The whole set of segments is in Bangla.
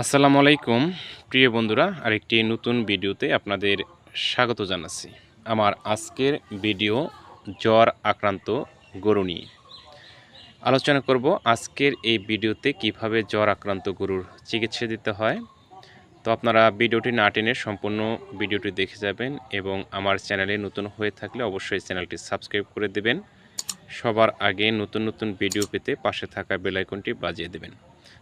আসসালামু আলাইকুম, প্রিয় বন্ধুরা, আরেকটি নতুন ভিডিওতে আপনাদের স্বাগত জানাচ্ছি। আমার আজকের ভিডিও জ্বর আক্রান্ত গরু নিয়ে। আলোচনা করব আজকের এই ভিডিওতে কীভাবে জ্বর আক্রান্ত গরুর চিকিৎসা দিতে হয়। তো আপনারা ভিডিওটি না টেনে সম্পূর্ণ ভিডিওটি দেখে যাবেন এবং আমার চ্যানেলে নতুন হয়ে থাকলে অবশ্যই চ্যানেলটি সাবস্ক্রাইব করে দেবেন। সবার আগে নতুন নতুন ভিডিও পেতে পাশে থাকা বেল আইকনটি বাজিয়ে দেবেন।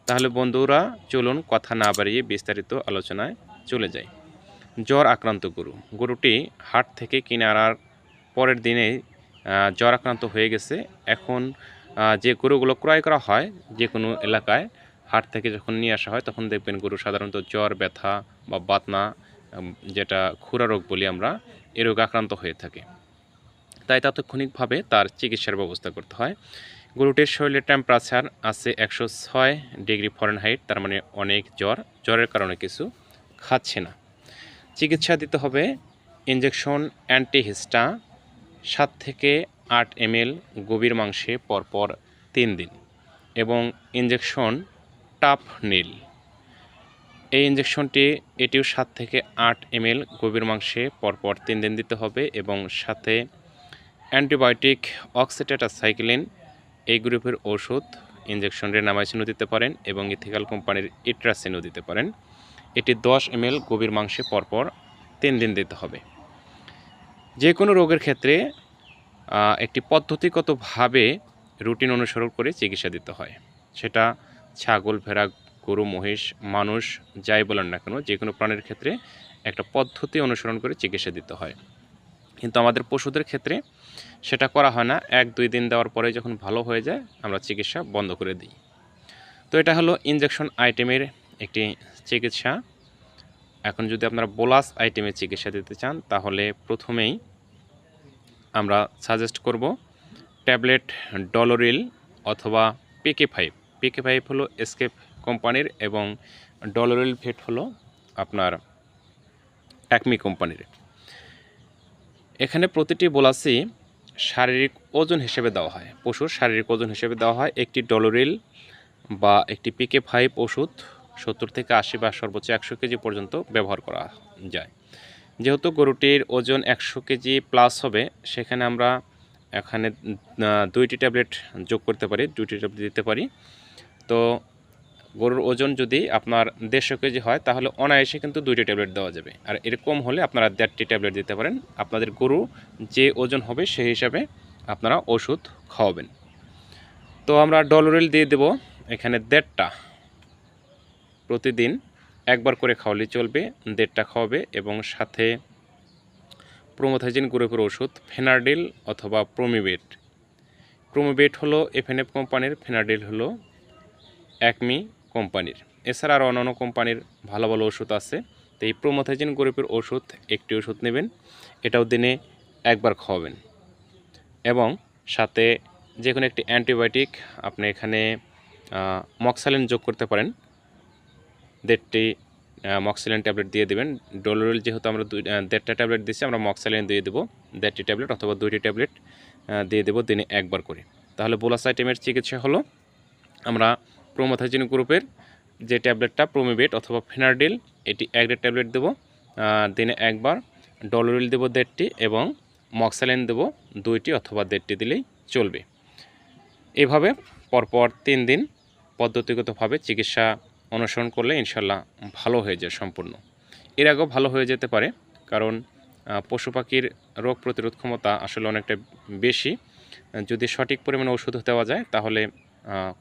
তাহলে বন্ধুরা চলুন কথা না বাড়িয়ে বিস্তারিত আলোচনায় চলে যাই। জ্বর আক্রান্ত গরু। গরুটি হাট থেকে কিনে আনার পরের দিনে জ্বর আক্রান্ত হয়ে গেছে। এখন যে গরুগুলো ক্রয় করা হয় যে কোনো এলাকায়, হাট থেকে যখন নিয়ে আসা হয় তখন দেখবেন গরু সাধারণত জ্বর, ব্যথা বা বাতনা যেটা খুরা রোগ বলি আমরা, এ রোগ আক্রান্ত হয়ে থাকে। তাই তাৎক্ষণিকভাবে তার চিকিৎসার ব্যবস্থা করতে হয়। গরুটির শরীরের টেম্পারেচার আছে একশো ছয় ডিগ্রি ফরেনহাইট তার মানে অনেক জ্বর। জ্বরের কারণে কিছু খাচ্ছে না। চিকিৎসা দিতে হবে ইঞ্জেকশন অ্যান্টিহিস্টা সাত থেকে আট এমএল গভীর মাংসে পরপর তিন দিন এবং ইঞ্জেকশন টাপ নীল এই ইঞ্জেকশনটি এটিও সাত থেকে আট এমএল গভীর মাংসে পরপর তিন দিন দিতে হবে এবং সাথে অ্যান্টিবায়োটিক অক্সিটেটাসাইক্লিন এই গ্রুপের ওষুধ ইঞ্জেকশন রেনামাইসিনও দিতে পারেন এবং ইথিক্যাল কোম্পানির ইট্রাসিনও দিতে পারেন। এটি দশ এমএল গভীর মাংসে পরপর তিন দিন দিতে হবে। যে কোনো রোগের ক্ষেত্রে একটি পদ্ধতিগতভাবে রুটিন অনুসরণ করে চিকিৎসা দিতে হয়। সেটা ছাগল, ভেড়া, গরু, মহিষ, মানুষ, যাই বলেন না কেন যে কোনো প্রাণীর ক্ষেত্রে একটা পদ্ধতি অনুসরণ করে চিকিৎসা দিতে হয়। কিন্তু আমাদের পশুদের ক্ষেত্রে সেটা করা হয় না। এক, দুই দিন দেওয়ার পরে যখন ভালো হয়ে যায়, আমরা চিকিৎসা বন্ধ করে দিই। তো এটা হলো ইনজেকশন আইটেমের একটি চিকিৎসা। এখন যদি আপনারা বোলাস আইটেমের চিকিৎসা দিতে চান, তাহলে প্রথমেই আমরা সাজেস্ট করব ট্যাবলেট ডলোরিল অথবা পিকে ফাইভ পিকে ফাইভ হলো এসকেপ কোম্পানির এবং ডলোরিল ফেট হলো আপনার অ্যাকমি কোম্পানির এখানে প্রতিটি বোলাসই শারীরিক ওজন হিসেবে দেওয়া হয়। পশুর শারীরিক ওজন হিসেবে দেওয়া হয় একটি ডলোরিল বা একটি পিকে ফাইভ ওষুধ, সত্তর থেকে আশি বা সর্বোচ্চ একশো কেজি পর্যন্ত ব্যবহার করা যায়। যেহেতু গরুটির ওজন একশো কেজি প্লাস হবে, সেখানে আমরা এখানে দুইটি ট্যাবলেট যোগ করতে পারি, দুইটি ট্যাবলেট দিতে পারি। তো গরুর ওজন যদি আপনার দেড়শো কেজি হয়, তাহলে অনায়াসে কিন্তু দুইটি ট্যাবলেট দেওয়া যাবে। আর এরকম হলে আপনারা দেড়টি ট্যাবলেট দিতে পারেন। আপনাদের গরু যে ওজন হবে সেই হিসাবে আপনারা ওষুধ খাওয়াবেন। তো আমরা ডলোরিল দিয়ে দেব। এখানে দেড়টা প্রতিদিন একবার করে খাওয়ালে চলবে, দেড়টা খাওয়াবে এবং সাথে প্রোমোথাইজিন গ্রুপের ওষুধ, ফেনারডিল অথবা প্রোমিবেট। প্রোমিবেট হলো এফএনএফ কোম্পানির, ফেনারডিল হলো অ্যাকমি কোম্পানির। এছাড়া আরও অন্যান্য কোম্পানির ভালো ভালো ওষুধ আছে। তো এই প্রোমোথাইজিন গ্রুপের ওষুধ, একটি ওষুধ নেবেন, এটাও দিনে একবার খাওয়াবেন। এবং সাথে যে কোনো একটি অ্যান্টিবায়োটিক আপনি এখানে মক্সালিন যোগ করতে পারেন। দেড়টি মক্সিলিন ট্যাবলেট দিয়ে দেবেন। ডোলোরিল যেহেতু আমরা দুই দেড়টা ট্যাবলেট দিচ্ছি আমরা মক্সালিন দিয়ে দেবো। দেড়টি ট্যাবলেট অথবা দুইটি ট্যাবলেট দিয়ে দেবো দিনে একবার করে। তাহলে বোলাস আইটেমের চিকিৎসা হলো, আমরা প্রোমোথাইজিন গ্রুপের যে ট্যাবলেটটা প্রোমিবেট অথবা ফেনারডিল এটি এক ট্যাবলেট দেবো। দিনে একবার ডলোরিল দেবো দেড়টি এবং মক্সালিন দেবো দুইটি অথবা দেড়টি দিলেই চলবে। এভাবে পরপর তিন দিন পদ্ধতিগতভাবে চিকিৎসা অনুসরণ করলে ইনশাল্লাহ ভালো হয়ে যায় সম্পূর্ণ। এর আগেও ভালো হয়ে যেতে পারে, কারণ পশু পাখির রোগ প্রতিরোধ ক্ষমতা আসলে অনেকটা বেশি। যদি সঠিক পরিমাণে ওষুধ দেওয়া যায়, তাহলে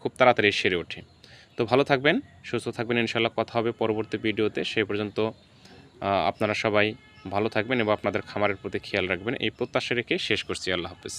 খুব তাড়াতাড়ি সেরে ওঠে তো ভালো থাকবেন, সুস্থ থাকবেন ইনশাল্লাহ কথা হবে পরবর্তী ভিডিওতে। সেই পর্যন্ত আপনারা সবাই ভালো থাকবেন এবং আপনাদের খামারের প্রতি খেয়াল রাখবেন। এই প্রত্যাশা রেখে শেষ করছি। আল্লাহ হাফিজ।